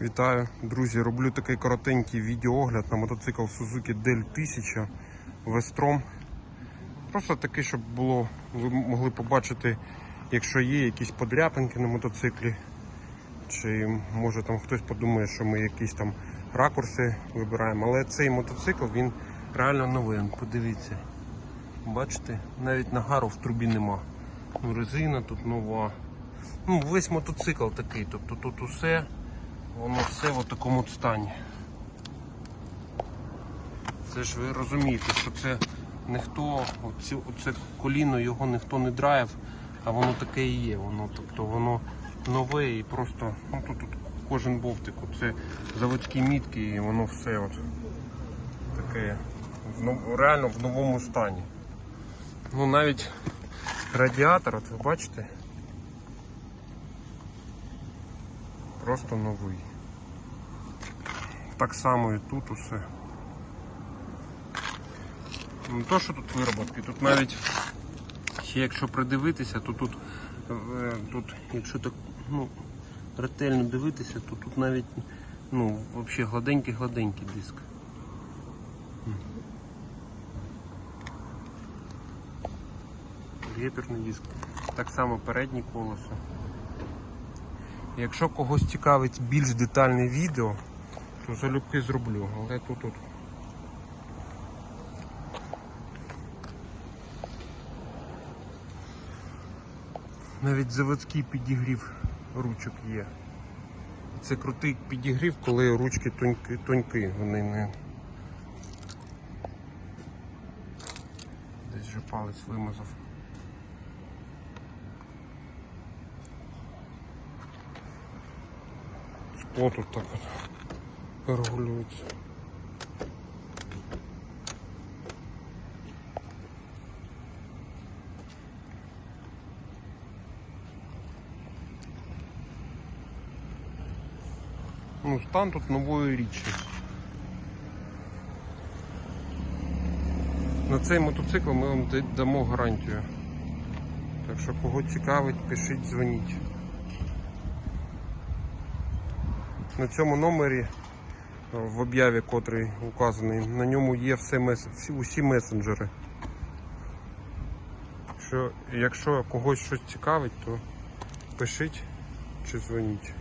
Вітаю, друзі! Роблю такий коротенький відеоогляд на мотоцикл Suzuki Del 1000 Vestrom. Просто такий, щоб було, ви могли побачити, якщо є якісь подряпинки на мотоциклі, чи може там хтось подумає, що ми якісь там ракурси вибираємо. Але цей мотоцикл він реально новий. Подивіться. Бачите, навіть нагару в трубі нема. Резина тут нова. Ну, весь мотоцикл такий, тобто тут усе, воно все в такому стані. Це ж ви розумієте, що це ніхто, оці, оце коліно його ніхто не драїв, а воно таке і є. Воно, тобто воно нове і просто, ну тут, тут кожен бовтик, це заводські мітки і воно все от таке в реально в новому стані. Ну навіть радіатор, от ви бачите, просто новий. Так само і тут усе. Не то, що тут вироботки, тут навіть якщо придивитися, то тут, е, тут якщо так ну, ретельно дивитися, то тут навіть ну, взагалі гладенький-гладенький диск. Геперний диск. Так само переднє колесо. Якщо когось цікавить більш детальне відео, то залюбки зроблю. Але тут тут. Навіть заводський підігрів ручок є. Це крутий підігрів, коли ручки тонькі, тонькі вони не. Десь вже палець вимазав. Скло тут так от регулюється. Ну, стан тут нової річі. На цей мотоцикл ми вам дамо гарантію. Так що кого цікавить, пишіть, дзвоніть. На цьому номері в об'яві, котрий указаний, на ньому є все мес... усі месенджери. Що, якщо когось щось цікавить, то пишіть чи дзвоніть.